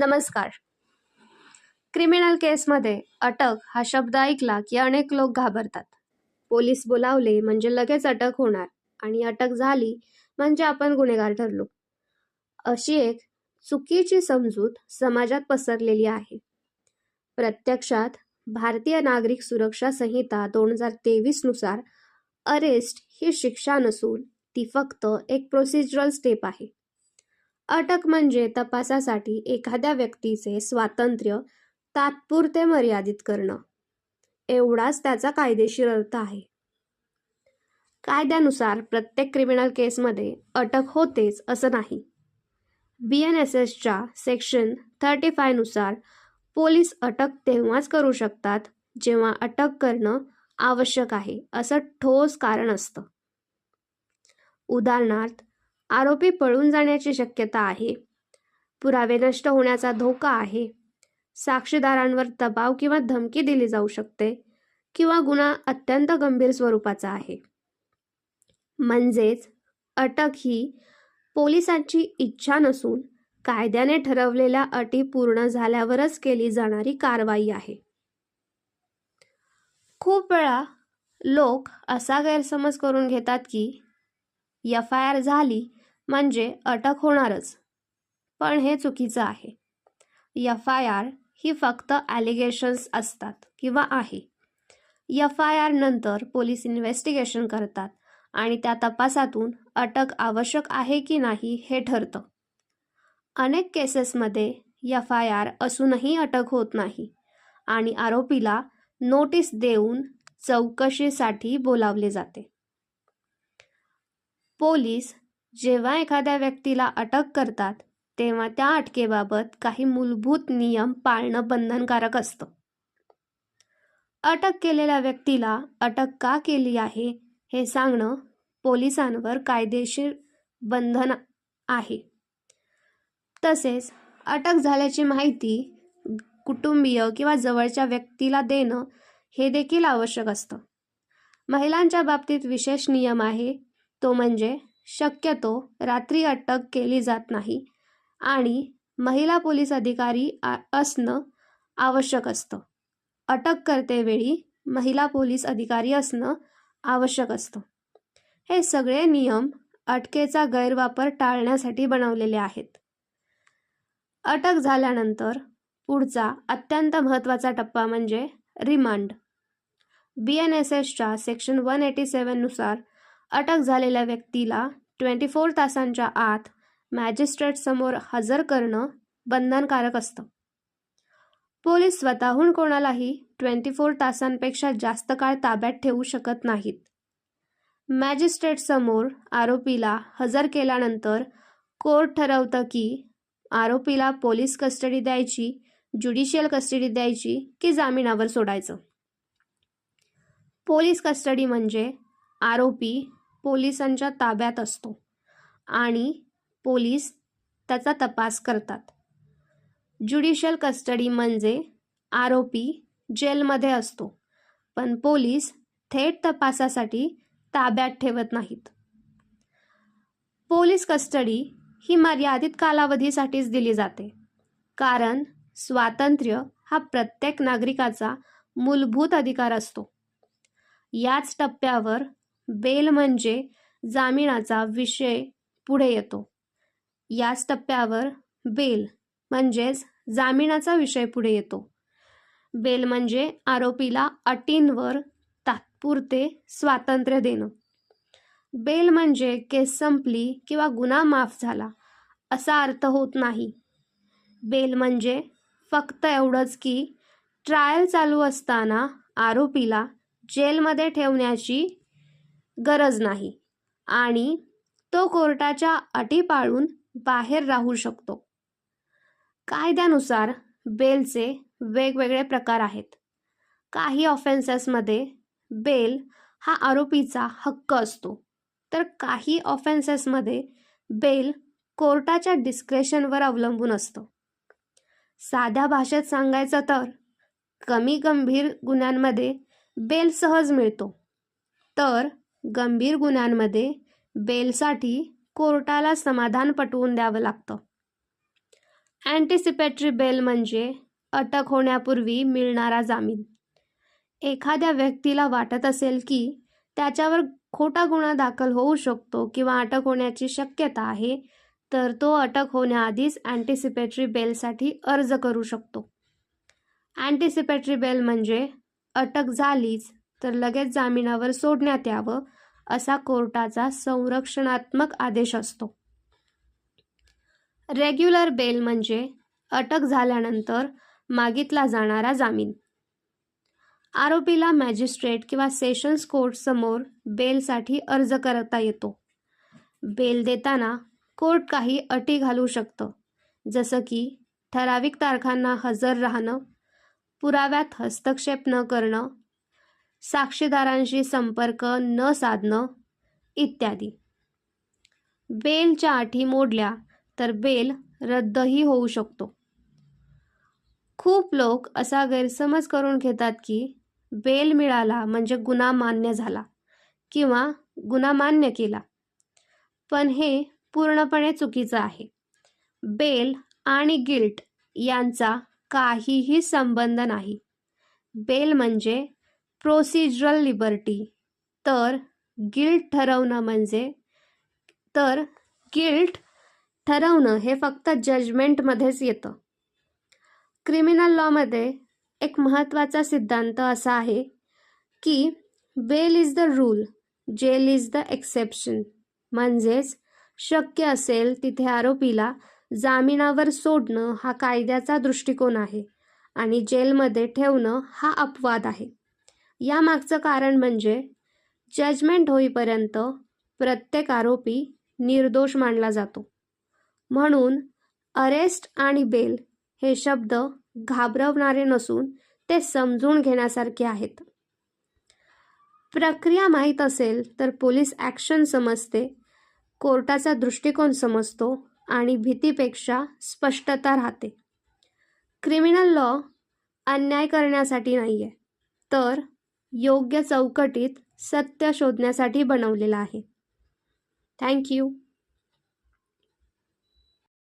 नमस्कार. क्रिमिनल केसमध्ये अटक हा शब्द ऐकला की अनेक लोक घाबरतात. पोलीस बोलावले म्हणजे लगेच अटक होणार आणि अटक झाली म्हणजे आपण गुन्हेगार ठरलो. अशी एक चुकीची समजूत समाजात पसरलेली आहे. प्रत्यक्षात भारतीय नागरिक सुरक्षा संहिता दोन हजार तेवीसनुसार अरेस्ट ही शिक्षा नसून ती फक्त एक प्रोसिजरल स्टेप आहे. अटक म्हणजे तपासासाठी एखाद्या व्यक्तीचे स्वातंत्र्य तात्पुरते मर्यादित करणं. एवढाच त्याचा कायदेशीर अर्थ आहे. कायद्यानुसार प्रत्येक क्रिमिनल केसमध्ये अटक होतेच असं नाही. बी एन एस एसच्या सेक्शन थर्टी फायनुसार पोलीस अटक तेव्हाच करू शकतात जेव्हा अटक करणं आवश्यक आहे असं ठोस कारण असतं. उदाहरणार्थ आरोपी पळून जाण्याची शक्यता आहे. पुरावे नष्ट होण्याचा धोका आहे. साक्षीदारांवर दबाव किंवा धमकी दिली जाऊ शकते किंवा गुन्हा अत्यंत गंभीर स्वरूपाचा आहे. म्हणजेच अटक ही पोलिसांची इच्छा नसून कायद्याने ठरवलेल्या अटी पूर्ण झाल्यावरच केली जाणारी कारवाई आहे. खूप वेळा लोक असा गैरसमज करून घेतात की एफ आय आर झाली म्हणजे अटक होणारच. पण हे चुकीचं आहे. एफ आय आर ही फक्त ॲलिगेशन्स असतात किंवा आहे. एफ आय आर नंतर पोलीस इन्व्हेस्टिगेशन करतात आणि त्या तपासातून अटक आवश्यक आहे की नाही हे ठरतं. अनेक केसेसमध्ये एफ आय आर असूनही अटक होत नाही आणि आरोपीला नोटीस देऊन चौकशीसाठी बोलावले जाते. पोलीस जेव्हा एखाद्या व्यक्तीला अटक करतात तेव्हा त्या अटकेबाबत काही मूलभूत नियम पाळणं बंधनकारक असतं. अटक केलेल्या व्यक्तीला अटक का केली आहे हे सांगणं पोलिसांवर कायदेशीर बंधन आहे. तसेच अटक झाल्याची माहिती कुटुंबीय किंवा जवळच्या व्यक्तीला देणं हे देखील आवश्यक असतं. महिलांच्या बाबतीत विशेष नियम आहे तो म्हणजे शक्यतो रात्री अटक केली जात नाही आणि महिला पोलीस अधिकारी असणं आवश्यक असतं. अटक करतेवेळी महिला पोलीस अधिकारी असणं आवश्यक असतं. हे सगळे नियम अटकेचा गैरवापर टाळण्यासाठी बनवलेले आहेत. अटक झाल्यानंतर पुढचा अत्यंत महत्त्वाचा टप्पा म्हणजे रिमांड. बी एन एस एसच्या सेक्शन वन एटी सेवननुसार अटक झालेल्या व्यक्तीला ट्वेंटी फोर तासांच्या आत मॅजिस्ट्रेटसमोर हजर करणं बंधनकारक असतं. पोलीस स्वतःहून कोणालाही ट्वेंटी फोर तासांपेक्षा जास्त काळ ताब्यात ठेवू शकत नाहीत. मॅजिस्ट्रेटसमोर आरोपीला हजर केल्यानंतर कोर्ट ठरवतं की आरोपीला पोलीस कस्टडी द्यायची ज्युडिशियल कस्टडी द्यायची की जामिनावर सोडायचं. पोलीस कस्टडी म्हणजे आरोपी पोलिसांच्या ताब्यात असतो. आणि पोलीस त्याचा तपास करतात. ज्युडिशियल कस्टडी म्हणजे आरोपी जेलमध्ये असतो. पण पोलीस थेट तपासासाठी ताब्यात ठेवत नाहीत. पोलीस कस्टडी ही मर्यादित कालावधीसाठीच दिली जाते. कारण स्वातंत्र्य हा प्रत्येक नागरिकाचा मूलभूत अधिकार असतो. याच टप्प्यावर बेल म्हणजे जामिनाचा विषय पुढे येतो. याच टप्प्यावर बेल म्हणजेच जामिनाचा विषय पुढे येतो. बेल म्हणजे आरोपीला अटींवर तात्पुरते स्वातंत्र्य देणं. बेल म्हणजे केस संपली किंवा गुन्हा माफ झाला असा अर्थ होत नाही. बेल म्हणजे फक्त एवढंच की ट्रायल चालू असताना आरोपीला जेलमध्ये ठेवण्याची गरज नाही. आणि तो कोर्टाच्या अटी पाळून बाहेर राहू शकतो. कायद्यानुसार बेलचे वेगवेगळे प्रकार आहेत. काही ऑफेन्सेसमध्ये बेल हा आरोपीचा हक्क असतो. तर काही ऑफेन्सेसमध्ये बेल कोर्टाच्या डिस्क्रेशनवर अवलंबून असतो. साध्या भाषेत सांगायचं तर कमी गंभीर गुन्ह्यांमध्ये बेल सहज मिळतो. तर गंभीर गुन्ह्यांमध्ये बेलसाठी कोर्टाला समाधान पटवून द्यावं लागतं. अँटिसिपेटरी बेल म्हणजे अटक होण्यापूर्वी मिळणारा जामीन. एखाद्या व्यक्तीला वाटत असेल की त्याच्यावर खोटा गुन्हा दाखल होऊ शकतो किंवा अटक होण्याची शक्यता आहे तर तो अटक होण्याआधीच अँटिसिपेटरी बेलसाठी अर्ज करू शकतो. अँटिसिपेटरी बेल म्हणजे अटक झालीच तर लगेच जामिनावर सोडण्यात यावं असा कोर्टाचा संरक्षणात्मक आदेश असतो. रेग्युलर बेल म्हणजे अटक झाल्यानंतर मागितला जाणारा जामीन. आरोपीला मॅजिस्ट्रेट किंवा सेशन्स कोर्टसमोर बेलसाठी अर्ज करता येतो. बेल देताना कोर्ट काही अटी घालू शकतं जसं की ठराविक तारखांना हजर राहणं पुराव्यात हस्तक्षेप न करणं साक्षीदारांशी संपर्क न साधणं इत्यादी. बेलच्या अटी मोडल्या तर बेल रद्दही होऊ शकतो. खूप लोक असा गैरसमज करून घेतात की बेल मिळाला म्हणजे गुन्हा मान्य झाला किंवा गुन्हा मान्य केला. पण हे पूर्णपणे चुकीचं आहे. बेल आणि गिल्ट यांचा काहीही संबंध नाही. बेल म्हणजे प्रोसिजरल लिबर्टी. तर गिल्ट ठरवणं म्हणजे तर गिल्ट ठरवणं हे फक्त जजमेंटमध्येच येतं. क्रिमिनल लॉमध्ये एक महत्त्वाचा सिद्धांत असा आहे की bail is the rule jail is the exception. म्हणजेच शक्य असेल तिथे आरोपीला जामिनावर सोडणं हा कायद्याचा दृष्टिकोन आहे आणि जेलमध्ये ठेवणं हा अपवाद आहे. यामागचं कारण म्हणजे जजमेंट होईपर्यंत प्रत्येक आरोपी निर्दोष मानला जातो. म्हणून अरेस्ट आणि बेल हे शब्द घाबरवणारे नसून ते समजून घेण्यासारखे आहेत. प्रक्रिया माहीत असेल तर पोलीस ॲक्शन समजते कोर्टाचा दृष्टिकोन समजतो आणि भीतीपेक्षा स्पष्टता राहते. क्रिमिनल लॉ अन्याय करण्यासाठी नाही आहे तर योग्य चौकटीत सत्य शोधण्यासाठी बनवलेला आहे. थँक्यू